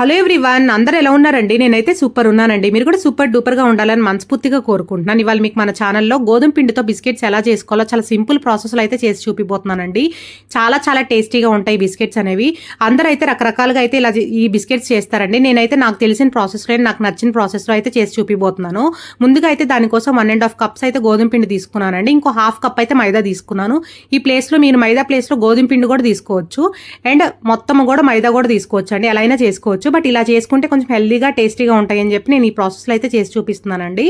Hello everyone అందరు ఎలా ఉన్నారండి? నేనైతే సూపర్ ఉన్నానండి. మీరు కూడా సూపర్ డూపర్గా ఉండాలని మనస్ఫూర్తిగా కోరుకుంటున్నాను. ఇవాళ మీకు మన ఛానల్లో గోధుమ పిండితో బిస్కెట్స్ ఎలా చేసుకోవాలో చాలా సింపుల్ ప్రాసెస్లో అయితే చేసి చూపిపోతున్నానండి చాలా చాలా టేస్టీగా ఉంటాయి బిస్కెట్స్ అనేవి. అందరూ అయితే రకరకాలుగా అయితే ఇలా ఈ బిస్కెట్స్ చేస్తారండి. నేనైతే నాకు తెలిసిన ప్రాసెస్లో నాకు నచ్చిన ప్రాసెస్లో అయితే చేసి చూపిపోతున్నాను ముందుగా అయితే దానికోసం వన్ అండ్ హాఫ్ కప్స్ అయితే గోధుమ పిండి తీసుకున్నానండి. ఇంకో హాఫ్ కప్ అయితే మైదా తీసుకున్నాను. ఈ ప్లేస్లో మీరు మైదా ప్లేస్లో గోధుమ పిండి కూడా తీసుకోవచ్చు. అండ్ మొత్తం కూడా మైదా కూడా తీసుకోవచ్చు అండి ఎలా అయినా చేసుకోవచ్చు. బట్ ఇలా చేసుకుంటే కొంచెం హెల్దీగా టేస్టీగా ఉంటాయని చెప్పి నేను ఈ ప్రాసెస్లో అయితే చేసి చూపిస్తున్నానండి.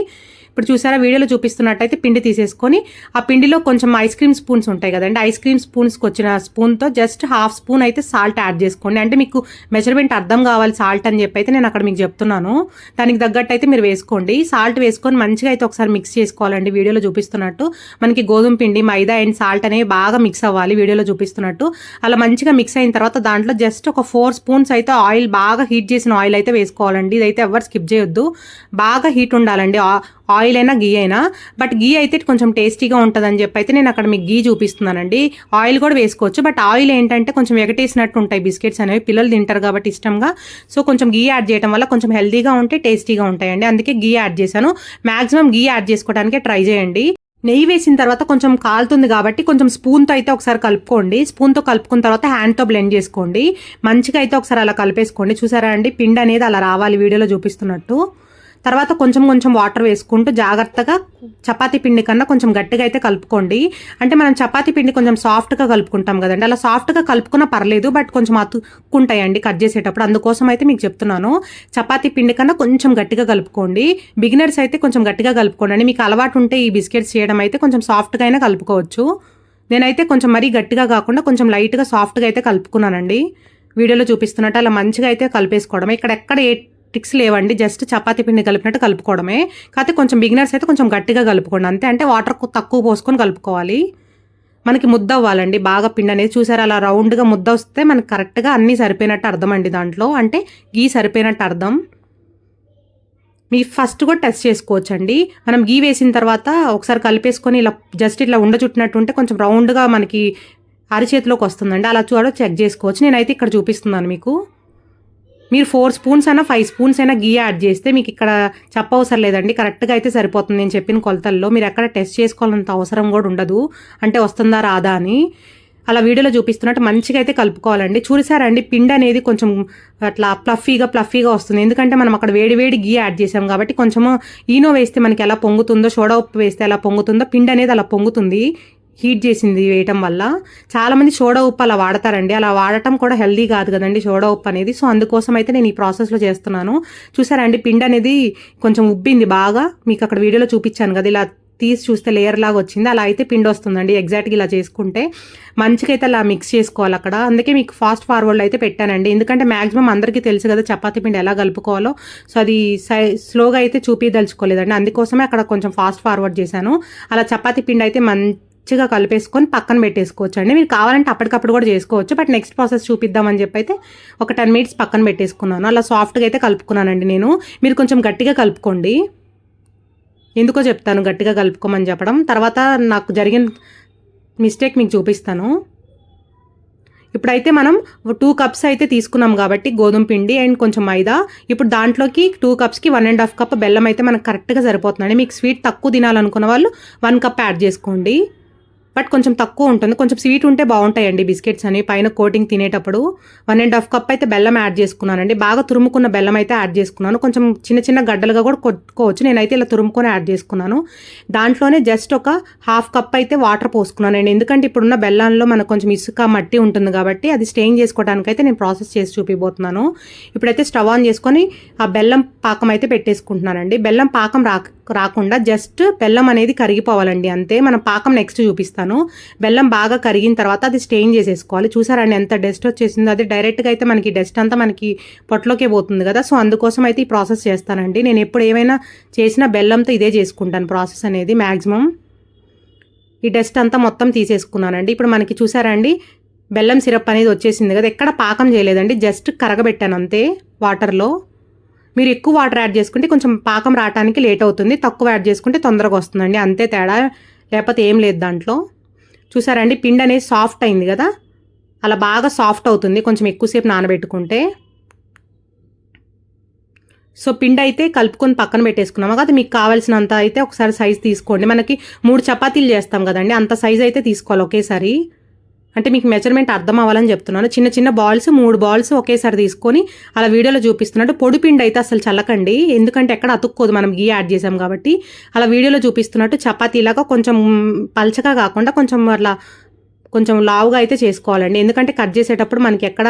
ఇప్పుడు చూసారా వీడియోలో చూపిస్తున్నట్టయితే పిండి తీసేసుకొని ఆ పిండిలో కొంచెం ఐస్ క్రీమ్ స్పూన్స్ ఉంటాయి కదండి. ఐస్ క్రీమ్ స్పూన్స్కి వచ్చిన స్పూన్తో జస్ట్ హాఫ్ స్పూన్ అయితే సాల్ట్ యాడ్ చేసుకోండి. అంటే మీకు మెజర్మెంట్ అర్థం కావాలి సాల్ట్ అని చెప్పి అయితే నేను అక్కడ మీకు చెప్తున్నాను. దానికి తగ్గట్టు అయితే మీరు వేసుకోండి. సాల్ట్ వేసుకొని మంచిగా అయితే ఒకసారి మిక్స్ చేసుకోవాలండి. వీడియోలో చూపిస్తున్నట్టు మనకి గోధుమ పిండి మైదా అండ్ సాల్ట్ అనేవి బాగా మిక్స్ అవ్వాలి వీడియోలో చూపిస్తున్నట్టు. అలా మంచిగా మిక్స్ అయిన తర్వాత దాంట్లో జస్ట్ ఒక ఫోర్ స్పూన్స్ అయితే ఆయిల్ బాగా హీట్ చేసిన ఆయిల్ అయితే వేసుకోవాలండి. ఇదైతే ఎవరు స్కిప్ చేయొద్దు. బాగా హీట్ ఉండాలండి. ఆయిల్ అయినా గీ అయినా బట్ గీ అయితే కొంచెం టేస్టీగా ఉంటుందని చెప్పి అయితే నేను అక్కడ మీకు గీ చూపిస్తున్నానండి. ఆయిల్ కూడా వేసుకోవచ్చు బట్ ఆయిల్ ఏంటంటే కొంచెం ఎగటేసినట్టు ఉంటాయి బిస్కెట్స్ అనేవి. పిల్లలు తింటారు కాబట్టి ఇష్టంగా. సో కొంచెం గీ యాడ్ చేయడం వల్ల కొంచెం హెల్తీగా ఉంటే టేస్టీగా ఉంటాయండి. అందుకే గీ యాడ్ చేశాను. మాక్సిమం గీ యాడ్ చేసుకోవడానికి ట్రై చేయండి. నెయ్యి వేసిన తర్వాత కొంచెం కాలుతుంది కాబట్టి కొంచెం స్పూన్తో అయితే ఒకసారి కలుపుకోండి. స్పూన్తో కలుపుకున్న తర్వాత హ్యాండ్తో బ్లెండ్ చేసుకోండి. మంచిగా అయితే ఒకసారి అలా కలిపేసుకోండి. చూసారా అండి? పిండి అనేది అలా రావాలి వీడియోలో చూపిస్తున్నట్టు. తర్వాత కొంచెం కొంచెం వాటర్ వేసుకుంటూ జాగ్రత్తగా చపాతీ పిండి కన్నా కొంచెం గట్టిగా అయితే కలుపుకోండి. అంటే మనం చపాతీ పిండి కొంచెం సాఫ్ట్గా కలుపుకుంటాం కదండి. అలా సాఫ్ట్గా కలుపుకున్నా పర్లేదు బట్ కొంచెం అతుక్కుంటాయండి కట్ చేసేటప్పుడు. అందుకోసం అయితే మీకు చెప్తున్నాను. చపాతీ పిండి కన్నా కొంచెం గట్టిగా కలుపుకోండి. బిగినర్స్ అయితే కొంచెం గట్టిగా కలుపుకోండి. మీకు అలవాటు ఉంటే ఈ బిస్కెట్స్ చేయడం అయితే కొంచెం సాఫ్ట్గా అయినా కలుపుకోవచ్చు. నేనైతే కొంచెం మరీ గట్టిగా కాకుండా కొంచెం లైట్గా సాఫ్ట్గా అయితే కలుపుకున్నానండి. వీడియోలో చూపిస్తున్నట్టు అలా మంచిగా అయితే కలిపేసుకోవడం ఇక్కడ ఎక్కడ టిక్స్ లేవండి. జస్ట్ చపాతీ పిండి కలిపినట్టు కలుపుకోవడమే. కాకపోతే కొంచెం బిగినర్స్ అయితే కొంచెం గట్టిగా కలుపుకోండి. అంతే. అంటే వాటర్ తక్కువ పోసుకొని కలుపుకోవాలి. మనకి ముద్ద అవ్వాలండి బాగా పిండి అనేది చూసారు? అలా రౌండ్గా ముద్ద వస్తే మనకి కరెక్ట్గా అన్నీ సరిపోయినట్టు అర్థం అండి దాంట్లో. అంటే గీ సరిపోయినట్టు అర్థం. మీ ఫస్ట్ కూడా టెస్ట్ చేసుకోవచ్చు అండి మనం గీ వేసిన తర్వాత ఒకసారి కలిపేసుకొని ఇలా జస్ట్ ఇట్లా ఉండ చుట్టినట్టు ఉంటే కొంచెం రౌండ్గా మనకి అరిచేతిలోకి వస్తుందండి. అలా చూడ చెక్ చేసుకోవచ్చు. నేనైతే ఇక్కడ చూపిస్తున్నాను మీకు. మీరు ఫోర్ స్పూన్స్ అయినా ఫైవ్ స్పూన్స్ అయినా గీ యాడ్ చేస్తే మీకు ఇక్కడ చెప్పవసరం లేదండి. కరెక్ట్గా అయితే సరిపోతుంది. నేను చెప్పిన కొలతల్లో మీరు ఎక్కడ టెస్ట్ చేసుకోవాలంత అవసరం కూడా ఉండదు. అంటే వస్తుందా రాదా అని. అలా వీడియోలో చూపిస్తున్నట్టు మంచిగా అయితే కలుపుకోవాలండి. చూసారండి పిండి అనేది కొంచెం అట్లా ప్లఫీగా ప్లఫీగా వస్తుంది. ఎందుకంటే మనం అక్కడ వేడి వేడి గీ యాడ్ చేసాం కాబట్టి కొంచెము ఈనో వేస్తే మనకి ఎలా పొంగుతుందో సోడా ఉప్పు వేస్తే ఎలా పొంగుతుందో పిండి అనేది అలా పొంగుతుంది. హీట్ చేసింది వేయటం వల్ల. చాలామంది సోడా ఉప్పు అలా వాడతారండి. అలా వాడటం కూడా హెల్దీ కాదు కదండి సోడా ఉప్పు అనేది. సో అందుకోసం అయితే నేను ఈ ప్రాసెస్లో చేస్తున్నాను. చూసారండి పిండి అనేది కొంచెం ఉబ్బింది బాగా. మీకు అక్కడ వీడియోలో చూపించాను కదా ఇలా తీసి చూస్తే లేయర్ లాగా వచ్చింది. అలా అయితే పిండి వస్తుందండి ఎగ్జాక్ట్గా ఇలా చేసుకుంటే. మంచిగా అయితే అలా మిక్స్ చేసుకోవాలి అక్కడ. అందుకే మీకు ఫాస్ట్ ఫార్వర్డ్ అయితే పెట్టానండి. ఎందుకంటే మ్యాక్సిమం అందరికీ తెలుసు కదా చపాతీ పిండి ఎలా కలుపుకోవాలో. సో అది సై స్లోగా అయితే చూపించదలుచుకోలేదండి అందుకోసమే అక్కడ కొంచెం ఫాస్ట్ ఫార్వర్డ్ చేశాను. అలా చపాతీ పిండి అయితే మంచి మంచిగా కలిపేసుకొని పక్కన పెట్టేసుకోవచ్చు అండి. మీరు కావాలంటే అప్పటికప్పుడు కూడా చేసుకోవచ్చు బట్ నెక్స్ట్ ప్రాసెస్ చూపిద్దామని చెప్పి అయితే ఒక టెన్ మినిట్స్ పక్కన పెట్టేసుకున్నాను. అలా సాఫ్ట్గా అయితే కలుపుకున్నానండి నేను. మీరు కొంచెం గట్టిగా కలుపుకోండి. ఎందుకో చెప్తాను గట్టిగా కలుపుకోమని చెప్పడం. తర్వాత నాకు జరిగిన మిస్టేక్ మీకు చూపిస్తాను. ఇప్పుడైతే మనం టూ కప్స్ అయితే తీసుకున్నాం కాబట్టి గోధుమ పిండి అండ్ కొంచెం మైదా. ఇప్పుడు దాంట్లోకి టూ కప్స్కి వన్ అండ్ హాఫ్ కప్ బెల్లం అయితే మనకు కరెక్ట్గా సరిపోతుందండి. మీకు స్వీట్ తక్కువ తినాలనుకున్న వాళ్ళు వన్ కప్ యాడ్ చేసుకోండి. బట్ కొంచెం తక్కువ ఉంటుంది. కొంచెం స్వీట్ ఉంటే బాగుంటాయండి బిస్కెట్స్ అని. పైన కోటింగ్ తినేటప్పుడు వన్ అండ్ హాఫ్ కప్ అయితే బెల్లం యాడ్ చేసుకున్నానండి. బాగా తురుముకున్న బెల్లం అయితే యాడ్ చేసుకున్నాను. కొంచెం చిన్న చిన్న గడ్డలుగా కూడా కొట్టుకోవచ్చు. నేనైతే ఇలా తురుముకొని యాడ్ చేసుకున్నాను. దాంట్లోనే జస్ట్ ఒక హాఫ్ కప్ అయితే వాటర్ పోసుకున్నానండి. ఎందుకంటే ఇప్పుడున్న బెల్లంలో మనకు కొంచెం ఇసుక మట్టి ఉంటుంది కాబట్టి అది స్టెయిన్ చేసుకోవడానికి అయితే నేను ప్రాసెస్ చేసి చూపిపోతున్నాను ఇప్పుడైతే స్టవ్ ఆన్ చేసుకొని ఆ బెల్లం పాకం అయితే పెట్టేసుకుంటున్నానండి. బెల్లం పాకం రా రాకుండా జస్ట్ బెల్లం అనేది కరిగిపోవాలండి. అంతే మనం పాకం నెక్స్ట్ చూపిస్తాను. బెల్లం బాగా కరిగిన తర్వాత అది స్టెయిన్ చేసేసుకోవాలి. చూసారండి ఎంత డస్ట్ వచ్చేసిందో. అది డైరెక్ట్గా అయితే మనకి డస్ట్ అంతా మనకి పొట్లోకే పోతుంది కదా. సో అందుకోసం అయితే ఈ ప్రాసెస్ చేస్తానండి. నేను ఎప్పుడు ఏమైనా చేసిన బెల్లంతో ఇదే చేసుకుంటాను ప్రాసెస్ అనేది మ్యాక్సిమం ఈ డస్ట్ అంతా మొత్తం తీసేసుకున్నానండి. ఇప్పుడు మనకి చూసారండి బెల్లం సిరప్ అనేది వచ్చేసింది కదా. ఎక్కడ పాకం చేయలేదండి. జస్ట్ కరగబెట్టాను అంతే వాటర్లో మీరు ఎక్కువ వాటర్ యాడ్ చేసుకుంటే కొంచెం పాకం రావడానికి లేట్ అవుతుంది. తక్కువ యాడ్ చేసుకుంటే తొందరగా వస్తుందండి. అంతే తేడా. లేకపోతే ఏం లేదు దాంట్లో. చూసారండి? పిండి అనేది సాఫ్ట్ అయింది కదా? అలా బాగా సాఫ్ట్ అవుతుంది. కొంచెం ఎక్కువసేపు నానబెట్టుకుంటే. సో పిండి అయితే కలుపుకొని పక్కన పెట్టేసుకున్నాము. కదా మీకు కావాల్సినంత అయితే ఒకసారి సైజ్ తీసుకోండి. మనకి మూడు చపాతీలు చేస్తాం కదండి. అంత సైజ్ అయితే తీసుకోవాలి ఒకేసారి. అంటే మీకు మెజర్మెంట్ అర్థం అవ్వాలని చెప్తున్నాను. చిన్న చిన్న బాల్స్ మూడు బాల్స్ ఒకేసారి తీసుకొని అలా వీడియోలో చూపిస్తున్నట్టు పొడిపిండి అయితే అసలు చల్లకండి. ఎందుకంటే ఎక్కడ అతుక్కోదు మనం గీ యాడ్ చేసాం కాబట్టి. అలా వీడియోలో చూపిస్తున్నట్టు చపాతీలాగా కొంచెం పల్చగా కాకుండా కొంచెం అట్లా కొంచెం లావుగా అయితే చేసుకోవాలండి. ఎందుకంటే కట్ చేసేటప్పుడు మనకి ఎక్కడ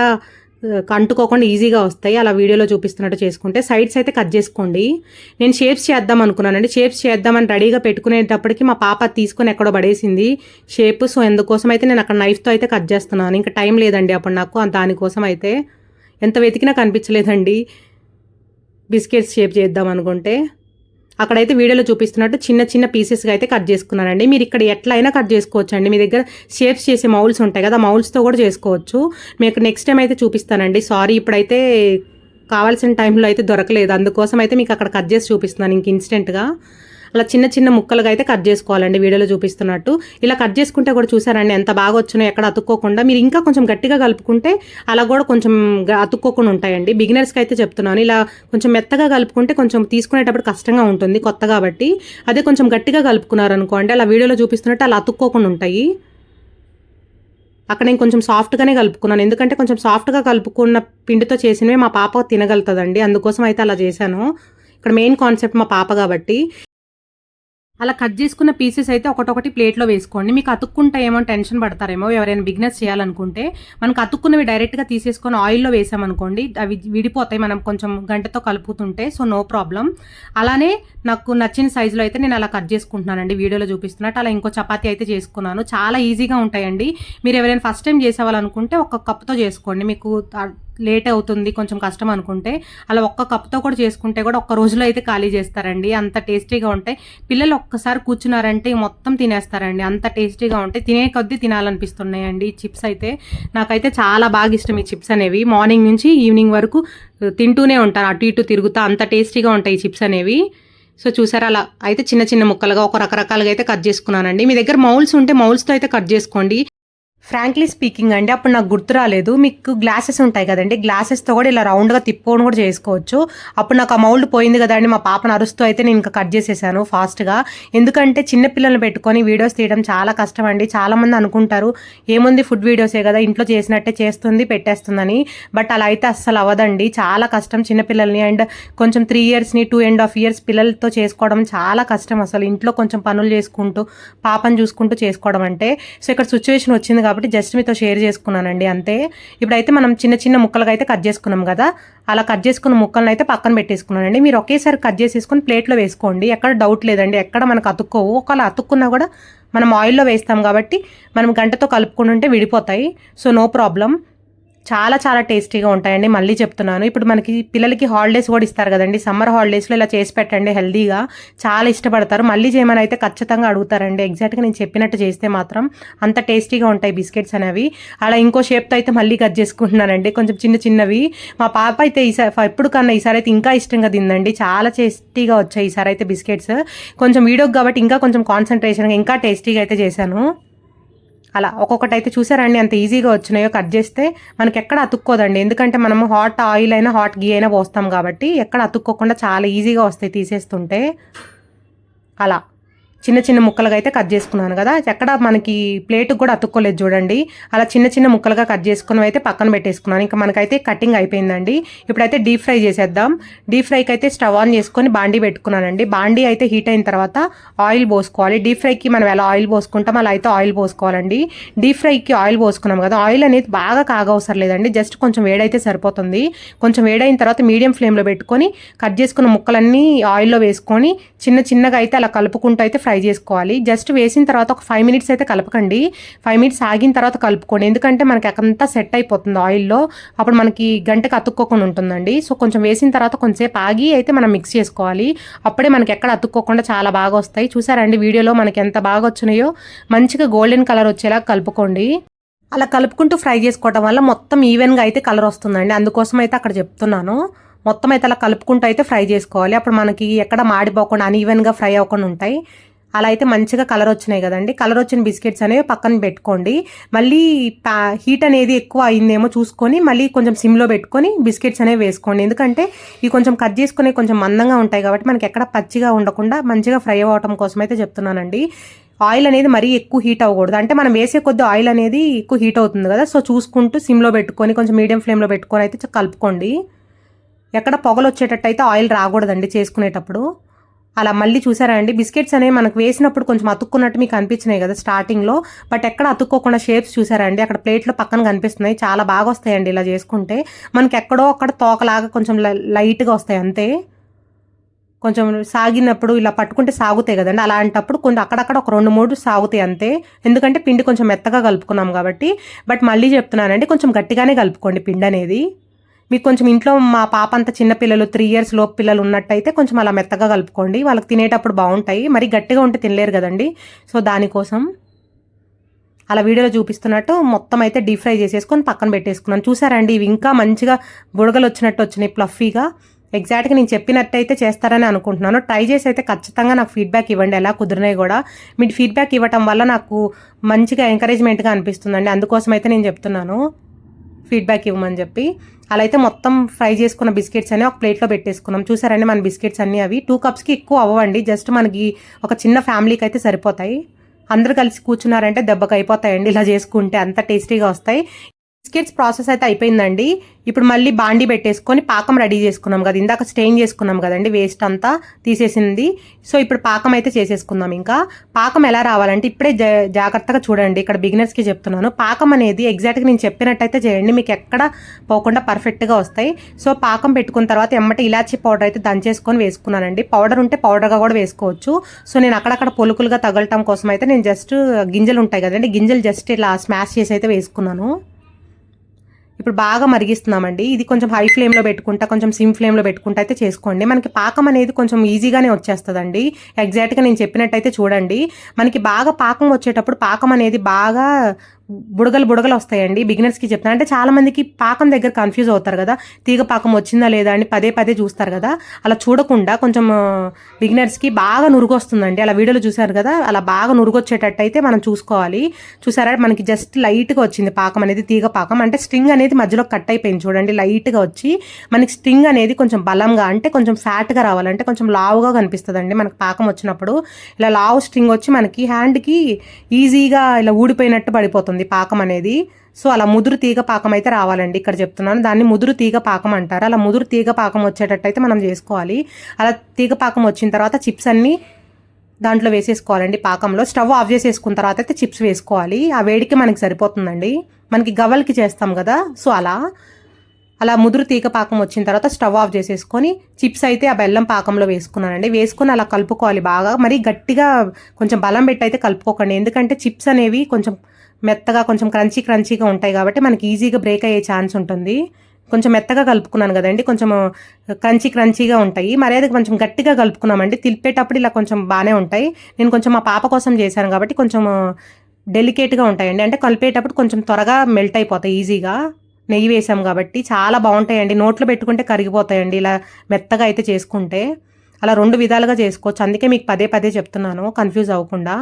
అంటుకోకుండా ఈజీగా వస్తాయి. అలా వీడియోలో చూపిస్తున్నట్టు చేసుకుంటే సైడ్స్ అయితే కట్ చేసుకోండి. నేను షేప్స్ చేద్దాం అనుకున్నానండి. షేప్స్ చేద్దామని రెడీగా పెట్టుకునేటప్పటికి మా పాప తీసుకొని ఎక్కడో పడేసింది షేప్. సో ఎందుకోసం అయితే నేను అక్కడ నైఫ్తో అయితే కట్ చేస్తున్నాను. ఇంకా టైం లేదండి అప్పుడు నాకు. దానికోసం అయితే ఎంత వెతికినా కనిపించలేదండి. బిస్కెట్స్ షేప్ చేద్దాం అనుకుంటే. అక్కడైతే వీడియోలో చూపిస్తున్నట్టు చిన్న చిన్న పీసెస్గా అయితే కట్ చేసుకున్నానండి మీరు ఇక్కడ ఎట్లయినా కట్ చేసుకోవచ్చు అండి మీ దగ్గర షేప్స్ చేసే మౌల్స్ ఉంటాయి కదా మౌల్స్తో కూడా చేసుకోవచ్చు. మీకు నెక్స్ట్ టైం అయితే చూపిస్తానండి. సారీ ఇప్పుడైతే కావాల్సిన టైంలో అయితే దొరకలేదు. అందుకోసం అయితే మీకు అక్కడ కట్ చేసి చూపిస్తున్నాను ఇంక ఇన్స్టెంట్గా అలా చిన్న చిన్న ముక్కలుగా అయితే కట్ చేసుకోవాలండి వీడియోలో చూపిస్తున్నట్టు. ఇలా కట్ చేసుకుంటే కూడా చూసారండి ఎంత బాగా వచ్చినాయో ఎక్కడ అతుక్కోకుండా. మీరు ఇంకా కొంచెం గట్టిగా కలుపుకుంటే అలా కూడా కొంచెం అతుక్కోకుండా ఉంటాయండి. బిగినర్స్కి అయితే చెప్తున్నాను ఇలా కొంచెం మెత్తగా కలుపుకుంటే కొంచెం తీసుకునేటప్పుడు కష్టంగా ఉంటుంది కొత్త కాబట్టి. అదే కొంచెం గట్టిగా కలుపుకున్నారనుకోండి అలా వీడియోలో చూపిస్తున్నట్టు అలా అతుక్కోకుండా ఉంటాయి. అక్కడ నేను కొంచెం సాఫ్ట్గానే కలుపుకున్నాను ఎందుకంటే కొంచెం సాఫ్ట్గా కలుపుకున్న పిండితో చేసినవి మా పాప తినగలుగుతుందండి అందుకోసం అయితే అలా చేశాను. ఇక్కడ మెయిన్ కాన్సెప్ట్ మా పాప కాబట్టి. అలా కట్ చేసుకున్న పీసెస్ అయితే ఒకటొకటి ప్లేట్లో వేసుకోండి. మీకు అతుక్కుంటా ఏమో టెన్షన్ పడతారేమో. ఎవరైనా బిజినెస్ చేయాలనుకుంటే మనకు అతుక్కున్నవి డైరెక్ట్గా తీసేసుకొని ఆయిల్లో వేసామనుకోండి అవి విడిపోతాయి. మనం కొంచెం గంటతో కలుపుతుంటే సో నో ప్రాబ్లం. అలానే నాకు నచ్చిన సైజులో అయితే నేను అలా కట్ చేసుకుంటున్నానండి. వీడియోలో చూపిస్తున్నట్టు అలా ఇంకో చపాతీ అయితే చేసుకున్నాను. చాలా ఈజీగా ఉంటాయండి. మీరు ఎవరైనా ఫస్ట్ టైం చేసేవాలనుకుంటే ఒక కప్తో చేసుకోండి. మీకు లేట్ అవుతుంది కొంచెం కష్టం అనుకుంటే అలా ఒక్క కప్తో కూడా చేసుకుంటే కూడా ఒక్క రోజులో అయితే ఖాళీ చేస్తారండి. అంత టేస్టీగా ఉంటాయి. పిల్లలు ఒక్కసారి కూర్చున్నారంటే మొత్తం తినేస్తారండి. అంత టేస్టీగా ఉంటాయి. తినే కొద్దీ తినాలనిపిస్తున్నాయండి ఈ చిప్స్ అయితే. నాకైతే చాలా బాగా ఇష్టం ఈ చిప్స్ అనేవి. మార్నింగ్ నుంచి ఈవినింగ్ వరకు తింటూనే ఉంటాను. అటు ఇటు తిరుగుతా అంత టేస్టీగా ఉంటాయి ఈ చిప్స్ అనేవి. సో చూసారా అలా అయితే చిన్న చిన్న ముక్కలుగా ఒక రకరకాలుగా అయితే కట్ చేసుకున్నానండి. మీ దగ్గర మౌల్స్ ఉంటే మౌల్స్తో అయితే కట్ చేసుకోండి. ఫ్రాంక్లీ స్పీకింగ్ అండి అప్పుడు నాకు గుర్తు రాలేదు. మీకు గ్లాసెస్ ఉంటాయి కదండి గ్లాసెస్తో కూడా ఇలా రౌండ్గా తిప్పుకొని కూడా చేసుకోవచ్చు. అప్పుడు నాకు ఆ మౌల్డ్ పోయింది కదండి మా పాపను అరుస్తూ అయితే నేను ఇంకా కట్ చేసేసాను ఫాస్ట్గా ఎందుకంటే చిన్న పిల్లల్ని పెట్టుకొని వీడియోస్ తీయడం చాలా కష్టం అండి. చాలామంది అనుకుంటారు ఏముంది ఫుడ్ వీడియోసే కదా ఇంట్లో చేసినట్టే చేస్తుంది పెట్టేస్తుందని. బట్ అలా అయితే అస్సలు అవ్వదండి. చాలా కష్టం చిన్నపిల్లల్ని అండ్ కొంచెం త్రీ ఇయర్స్ని టూ అండ్ హాఫ్ ఇయర్స్ పిల్లలతో చేసుకోవడం చాలా కష్టం అసలు. ఇంట్లో కొంచెం పనులు చేసుకుంటూ పాపను చూసుకుంటూ చేసుకోవడం అంటే. సో ఇక్కడ సిచ్యువేషన్ వచ్చింది కాబట్టి జస్ట్ మీతో షేర్ చేసుకున్నానండి అంతే. ఇప్పుడైతే మనం చిన్న చిన్న ముక్కలుగా అయితే కట్ చేసుకున్నాం కదా అలా కట్ చేసుకున్న ముక్కలను అయితే పక్కన పెట్టేసుకున్నానండి. మీరు ఒకేసారి కట్ చేసేసుకుని ప్లేట్లో వేసుకోండి. ఎక్కడ డౌట్ లేదండి ఎక్కడ మనకు అతుక్కోవు. ఒకవేళ అతుక్కున్నా కూడా మనం ఆయిల్లో వేస్తాం కాబట్టి మనం గంటతో కలుపుకుని ఉంటే విడిపోతాయి. So no problem. చాలా చాలా టేస్టీగా ఉంటాయండి. మళ్ళీ చెప్తున్నాను. ఇప్పుడు మనకి పిల్లలకి హాలిడేస్ కూడా ఇస్తారు కదండి. సమ్మర్ హాలిడేస్లో ఇలా చేసి పెట్టండి హెల్దీగా చాలా ఇష్టపడతారు. మళ్ళీ చేయమని అయితే ఖచ్చితంగా అడుగుతారండి. ఎగ్జాక్ట్గా నేను చెప్పినట్టు చేస్తే మాత్రం అంత టేస్టీగా ఉంటాయి బిస్కెట్స్ అనేవి. అలా ఇంకో షేప్తో అయితే మళ్ళీ కట్ చేసుకుంటున్నానండి. కొంచెం చిన్న చిన్నవి. మా పాప అయితే ఈసారి ఎప్పుడు కన్నా ఈసారి అయితే ఇంకా ఇష్టంగా తిందండి. చాలా టేస్టీగా వచ్చాయి ఈసారి అయితే బిస్కెట్స్. కొంచెం వీడియోకి కాబట్టి ఇంకా కొంచెం కాన్సన్ట్రేషన్గా ఇంకా టేస్టీగా అయితే చేశాను. అలా ఒక్కొక్కటి అయితే చూసారండి అంత ఈజీగా వచ్చినాయో కట్ చేస్తే మనకి ఎక్కడ అతుక్కోదండి. ఎందుకంటే మనము హాట్ ఆయిల్ అయినా హాట్ గీ అయినా పోస్తాం కాబట్టి ఎక్కడ అతుక్కోకుండా చాలా ఈజీగా వస్తాయి తీసేస్తుంటే. అలా. చిన్న చిన్న ముక్కలుగా అయితే కట్ చేసుకున్నాను కదా. ఎక్కడ మనకి ప్లేట్కి కూడా అతుక్కోలేదు చూడండి. అలా చిన్న చిన్న ముక్కలుగా కట్ చేసుకుని అయితే పక్కన పెట్టేసుకున్నాను. ఇంకా మనకైతే కటింగ్ అయిపోయిందండి. ఇప్పుడైతే డీప్ ఫ్రై చేసేద్దాం. డీప్ ఫ్రైకి అయితే స్టవ్ ఆన్ చేసుకొని బాండీ పెట్టుకున్నానండి. బాండీ అయితే హీట్ అయిన తర్వాత ఆయిల్ పోసుకోవాలి. డీప్ ఫ్రైకి మనం ఎలా ఆయిల్ పోసుకుంటాం అలా అయితే ఆయిల్ పోసుకోవాలండి. డీప్ ఫ్రైకి ఆయిల్ పోసుకున్నాం కదా. ఆయిల్ అనేది బాగా కాగవసరం లేదండి. జస్ట్ కొంచెం వేడైతే సరిపోతుంది. కొంచెం వేడైన తర్వాత మీడియం ఫ్లేమ్లో పెట్టుకొని కట్ చేసుకున్న ముక్కలన్నీ ఆయిల్లో వేసుకొని చిన్న చిన్నగా అయితే అలా కలుపుకుంటూ అయితే ఫ్రై చేసుకోవాలి. జస్ట్ వేసిన తర్వాత ఒక ఫైవ్ మినిట్స్ అయితే కలపకండి. ఫైవ్ మినిట్స్ ఆగిన తర్వాత కలుపుకోండి. ఎందుకంటే మనకి అంతా సెట్ అయిపోతుంది ఆయిల్లో అప్పుడు మనకి గంటకు అతుక్కోకుండా ఉంటుందండి. సో కొంచెం వేసిన తర్వాత కొంచెంసేపు ఆగి అయితే మనం మిక్స్ చేసుకోవాలి. అప్పుడే మనకి ఎక్కడ అతుక్కోకుండా చాలా బాగా వస్తాయి. చూసారండి వీడియోలో మనకి ఎంత బాగా వచ్చినాయో. మంచిగా గోల్డెన్ కలర్ వచ్చేలా కలుపుకోండి. అలా కలుపుకుంటూ ఫ్రై చేసుకోవడం వల్ల మొత్తం ఈవెన్గా అయితే కలర్ వస్తుందండి. అందుకోసం అయితే అక్కడ చెప్తున్నాను. మొత్తం అయితే అలా కలుపుకుంటూ అయితే ఫ్రై చేసుకోవాలి. అప్పుడు మనకి ఎక్కడ మాడిపోకుండా అన్ఈవెన్గా ఫ్రై అవ్వకుండా ఉంటాయి. అలా అయితే మంచిగా కలర్ వచ్చినాయి కదండి. కలర్ వచ్చిన బిస్కెట్స్ అనేవి పక్కన పెట్టుకోండి. మళ్ళీ హీట్ అనేది ఎక్కువ అయిందేమో చూసుకొని మళ్ళీ కొంచెం సిమ్లో పెట్టుకొని బిస్కెట్స్ అనేవి వేసుకోండి. ఎందుకంటే ఇవి కొంచెం కట్ చేసుకునే కొంచెం మందంగా ఉంటాయి కాబట్టి మనకి ఎక్కడ పచ్చిగా ఉండకుండా మంచిగా ఫ్రై అవ్వటం కోసం అయితే చెప్తున్నానండి. ఆయిల్ అనేది మరీ ఎక్కువ హీట్ అవ్వకూడదు. అంటే మనం వేసే కొద్ది ఆయిల్ అనేది ఎక్కువ హీట్ అవుతుంది కదా. సో చూసుకుంటూ సిమ్లో పెట్టుకొని కొంచెం మీడియం ఫ్లేమ్లో పెట్టుకొని అయితే కలుపుకోండి. ఎక్కడ పొగలు వచ్చేటట్టు అయితే ఆయిల్ రాకూడదండి చేసుకునేటప్పుడు. అలా మళ్ళీ చూసారా అండి? బిస్కెట్స్ అనేవి మనకు వేసినప్పుడు కొంచెం అతుక్కున్నట్టు మీకు అనిపించినాయి కదా స్టార్టింగ్లో బట్ ఎక్కడ అతుక్కోకుండా షేప్స్ చూసారా అండి? అక్కడ ప్లేట్లో పక్కన కనిపిస్తున్నాయి. చాలా బాగా వస్తాయండి ఇలా చేసుకుంటే. మనకి ఎక్కడో అక్కడ తోకలాగా కొంచెం లైట్గా వస్తాయి అంతే. కొంచెం సాగినప్పుడు ఇలా పట్టుకుంటే సాగుతాయి కదండి. అలాంటప్పుడు కొంచెం అక్కడక్కడ ఒక రెండు మూడు సాగుతాయి అంతే. ఎందుకంటే పిండి కొంచెం మెత్తగా కలుపుకున్నాం కాబట్టి. బట్ మళ్ళీ చెప్తున్నానండి కొంచెం గట్టిగానే కలుపుకోండి పిండి అనేది మీకు కొంచెం ఇంట్లో మా పాప అంత చిన్న పిల్లలు త్రీ ఇయర్స్ లోపు పిల్లలు ఉన్నట్టయితే కొంచెం అలా మెత్తగా కలుపుకోండి. వాళ్ళకి తినేటప్పుడు బాగుంటాయి. మరి గట్టిగా ఉంటే తినలేరు కదండి. సో దానికోసం అలా వీడియోలో చూపిస్తున్నట్టు మొత్తం అయితే డీప్ ఫ్రై చేసేసుకొని పక్కన పెట్టేసుకున్నాను. చూసారండి ఇవి ఇంకా మంచిగా బుడగలు వచ్చినట్టు వచ్చినాయి ప్లఫీగా ఎగ్జాక్ట్గా నేను చెప్పినట్టయితే చేస్తారని అనుకుంటున్నాను. ట్రై చేసి అయితే ఖచ్చితంగా నాకు ఫీడ్బ్యాక్ ఇవ్వండి. ఎలా కుదిరినాయి కూడా. మీరు ఫీడ్బ్యాక్ ఇవ్వటం వల్ల నాకు మంచిగా ఎంకరేజ్మెంట్గా అనిపిస్తుందండి. అందుకోసం అయితే నేను చెప్తున్నాను. ఫీడ్బ్యాక్ ఇవ్వమని చెప్పి. అలా అయితే మొత్తం ఫ్రై చేసుకున్న బిస్కెట్స్ అన్ని ఒక ప్లేట్లో పెట్టేసుకున్నాం. చూసారండి మన బిస్కెట్స్ అన్నీ అవి. టూ కప్స్కి ఎక్కువ అవ్వండి జస్ట్ మనకి ఒక చిన్న ఫ్యామిలీకి అయితే సరిపోతాయి. అందరు కలిసి కూర్చున్నారంటే దెబ్బకి అయిపోతాయండి ఇలా చేసుకుంటే అంత టేస్టీగా వస్తాయి. బిస్కెట్స్ ప్రాసెస్ అయితే అయిపోయిందండి. ఇప్పుడు మళ్ళీ బాండి పెట్టేసుకొని పాకం రెడీ చేసుకున్నాం కదా ఇందాక స్టెయిన్ చేసుకున్నాం కదండి వేస్ట్ అంతా తీసేసింది. సో ఇప్పుడు పాకం అయితే చేసేసుకుందాం ఇంకా. పాకం ఎలా రావాలంటే ఇప్పుడే జా- జాగ్రత్తగా చూడండి ఇక్కడ బిగినర్స్కి చెప్తున్నాను. పాకం అనేది ఎగ్జాక్ట్గా నేను చెప్పినట్టయితే చేయండి మీకు ఎక్కడ పోకుండా పర్ఫెక్ట్గా వస్తాయి. సో పాకం పెట్టుకున్న తర్వాత ఎమ్మటి ఇలాచి పౌడర్ అయితే దంచేసుకొని వేసుకున్నానండి. పౌడర్ ఉంటే పౌడర్గా కూడా వేసుకోవచ్చు. సో నేను అక్కడక్కడ పొలుకులుగా తగలటం కోసం అయితే నేను జస్ట్ గింజలు ఉంటాయి కదండి గింజలు జస్ట్ ఇలా స్మాష్ చేసి అయితే వేసుకున్నాను. ఇప్పుడు బాగా మరిగిస్తున్నామండి. ఇది కొంచెం హై ఫ్లేమ్లో పెట్టుకుంటా కొంచెం సిమ్ ఫ్లేమ్లో పెట్టుకుంటా అయితే చేసుకోండి. మనకి పాకం అనేది కొంచెం ఈజీగానే వచ్చేస్తుందండి. ఎగ్జాక్ట్గా నేను చెప్పినట్టయితే చూడండి. మనకి బాగా పాకం వచ్చేటప్పుడు పాకం అనేది బాగా బుడగలు బుడగలు వస్తాయండి. బిగినర్స్కి చెప్తాను అంటే చాలామందికి పాకం దగ్గర కన్ఫ్యూజ్ అవుతారు కదా. తీగ పాకం వచ్చిందా లేదా అని పదే పదే చూస్తారు కదా. అలా చూడకుండా కొంచెం బిగినర్స్కి బాగా నురుగు వస్తుందండి అలా వీడియోలో చూశారు కదా. అలా బాగా నురుగు వచ్చేటట్టు అయితే మనం చూసుకోవాలి. చూసారా? మనకి జస్ట్ లైట్గా వచ్చింది పాకం అనేది తీగ పాకం. అంటే స్ట్రింగ్ అనేది మధ్యలో కట్ అయిపోయింది చూడండి. లైట్గా వచ్చి మనకి స్ట్రింగ్ అనేది కొంచెం బలంగా అంటే కొంచెం ఫ్యాట్గా రావాలంటే కొంచెం లావుగా కనిపిస్తుందండి మనకి పాకం వచ్చినప్పుడు. ఇలా లావు స్ట్రింగ్ వచ్చి మనకి హ్యాండ్కి ఈజీగా ఇలా ఊడిపోయినట్టు పడిపోతుంది. పాకం అనేది. సో అలా ముదురు తీగ పాకం అయితే రావాలండి. ఇక్కడ చెప్తున్నాను. దాన్ని ముదురు తీగ పాకం అంటారు. అలా ముదురు తీగ పాకం వచ్చేటట్టయితే మనం చేసుకోవాలి. అలా తీగ పాకం వచ్చిన తర్వాత చిప్స్ అన్నీ దాంట్లో వేసేసుకోవాలండి పాకంలో. స్టవ్ ఆఫ్ చేసేసుకున్న తర్వాత అయితే చిప్స్ వేసుకోవాలి. ఆ వేడికి మనకి సరిపోతుందండి. మనకి గవ్వలకి చేస్తాం కదా. సో అలా. అలా ముదురు తీగ పాకం వచ్చిన తర్వాత స్టవ్ ఆఫ్ చేసేసుకొని చిప్స్ అయితే ఆ బెల్లం పాకంలో వేసుకున్నానండి. వేసుకొని అలా కలుపుకోవాలి బాగా. మరి గట్టిగా కొంచెం బలం పెట్టి అయితే కలుపుకోకండి. ఎందుకంటే చిప్స్ అనేవి కొంచెం మెత్తగా కొంచెం క్రంచీ క్రంచీగా ఉంటాయి కాబట్టి మనకి ఈజీగా బ్రేక్ అయ్యే ఛాన్స్ ఉంటుంది. కొంచెం మెత్తగా కలుపుకున్నాను కదండి కొంచెం క్రంచీ క్రంచీగా ఉంటాయి. మరి అది కొంచెం గట్టిగా కలుపుకున్నామండి తిప్పేటప్పుడు ఇలా కొంచెం బాగానే ఉంటాయి. నేను కొంచెం మా పాప కోసం చేశాను కాబట్టి కొంచెం డెలికేట్గా ఉంటాయండి. అంటే కలిపేటప్పుడు కొంచెం త్వరగా మెల్ట్ అయిపోతాయి ఈజీగా. నెయ్యి వేసాం కాబట్టి చాలా బాగుంటాయండి. నోట్లో పెట్టుకుంటే కరిగిపోతాయండి ఇలా మెత్తగా అయితే చేసుకుంటే. అలా రెండు విధాలుగా చేసుకోవచ్చు. అందుకే మీకు పదే పదే చెప్తున్నాను కన్ఫ్యూజ్ అవ్వకుండా.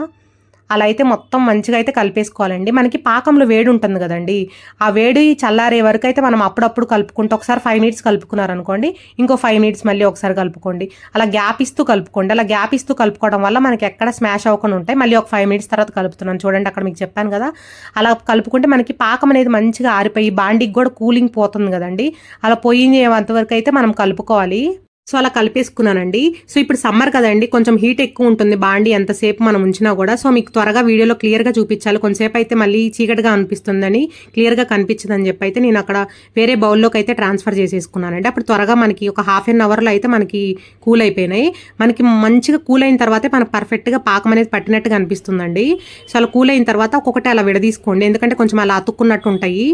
అలా అయితే మొత్తం మంచిగా అయితే కలిపేసుకోవాలండి. మనకి పాకంలో వేడి ఉంటుంది కదండి. ఆ వేడి చల్లారే వరకు అయితే మనం అప్పుడప్పుడు కలుపుకుంటూ ఒకసారి ఫైవ్ మినిట్స్ కలుపుకున్నారనుకోండి ఇంకో ఫైవ్ మినిట్స్ మళ్ళీ ఒకసారి కలుపుకోండి. అలా గ్యాప్ ఇస్తూ కలుపుకోండి. అలా గ్యాప్ ఇస్తూ కలుపుకోవడం వల్ల మనకి ఎక్కడ స్మాష్ అవ్వకుండా ఉంటాయి. మళ్ళీ ఒక ఫైవ్ మినిట్స్ తర్వాత కలుపుతున్నాను. చూడండి అక్కడ మీకు చెప్పాను కదా. అలా కలుపుకుంటే మనకి పాకం అనేది మంచిగా ఆరిపోయి బాండికి కూడా కూలింగ్ పోతుంది కదండి. అలా పోయించేంతవరకు అయితే మనం కలుపుకోవాలి. సో అలా కలిపేసుకున్నానండి. సో ఇప్పుడు సమ్మర్ కదండి కొంచెం హీట్ ఎక్కువ ఉంటుంది బాండి ఎంతసేపు మనం ఉంచినా కూడా. సో మీకు త్వరగా వీడియోలో క్లియర్గా చూపించాలి. కొంతసేపు అయితే మళ్ళీ చీకటిగా అనిపిస్తుందని క్లియర్గా కనిపించదని చెప్పి అయితే నేను అక్కడ వేరే బౌల్లోకి అయితే ట్రాన్స్ఫర్ చేసేసుకున్నానండి. అప్పుడు త్వరగా మనకి ఒక హాఫ్ అన్ అవర్లో అయితే మనకి కూల్ అయిపోయినాయి మనకి మంచిగా కూల్ అయిన తర్వాతే మనకు పర్ఫెక్ట్గా పాకం అనేది పట్టినట్టుగా అనిపిస్తుందండి. సో అలా కూల్ అయిన తర్వాత ఒక్కొక్కటి అలా విడదీసుకోండి. ఎందుకంటే కొంచెం అలా అతుక్కున్నట్టు ఉంటాయి.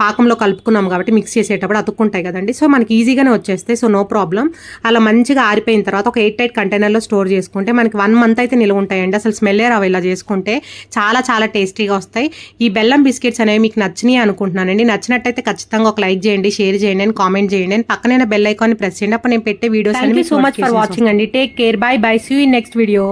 పాకంలో కలుపుకున్నాం కాబట్టి మిక్స్ చేసేటప్పుడు అతుక్కుంటాయి కదండి. సో మనకి ఈజీగానే వచ్చేస్తాయి. సో నో ప్రాబ్లం అలా మంచిగా ఆరిపోయిన తర్వాత ఒక ఎయిట్ ఎయిట్ కంటైనర్లో స్టోర్ చేసుకుంటే మనకి వన్ మంత్ అయితే నిల్వ ఉంటాయండి. అసలు స్మెల్లే రావు ఇలా చేసుకుంటే. చాలా చాలా టేస్టీగా వస్తాయి. ఈ బెల్లం బిస్కెట్స్ అనేవి మీకు నచ్చినాయి అనుకుంటున్నానండి. నచ్చినట్టయితే ఖచ్చితంగా ఒక లైక్ చేయండి షేర్ చేయండి అని కామెంట్ చేయండి. అని పక్కనైనా బెల్ ఐకాన్ ప్రెస్ చేయండి. అప్పుడు నేను పెట్టే videos so much for watching అండి. Take care bye bye see next video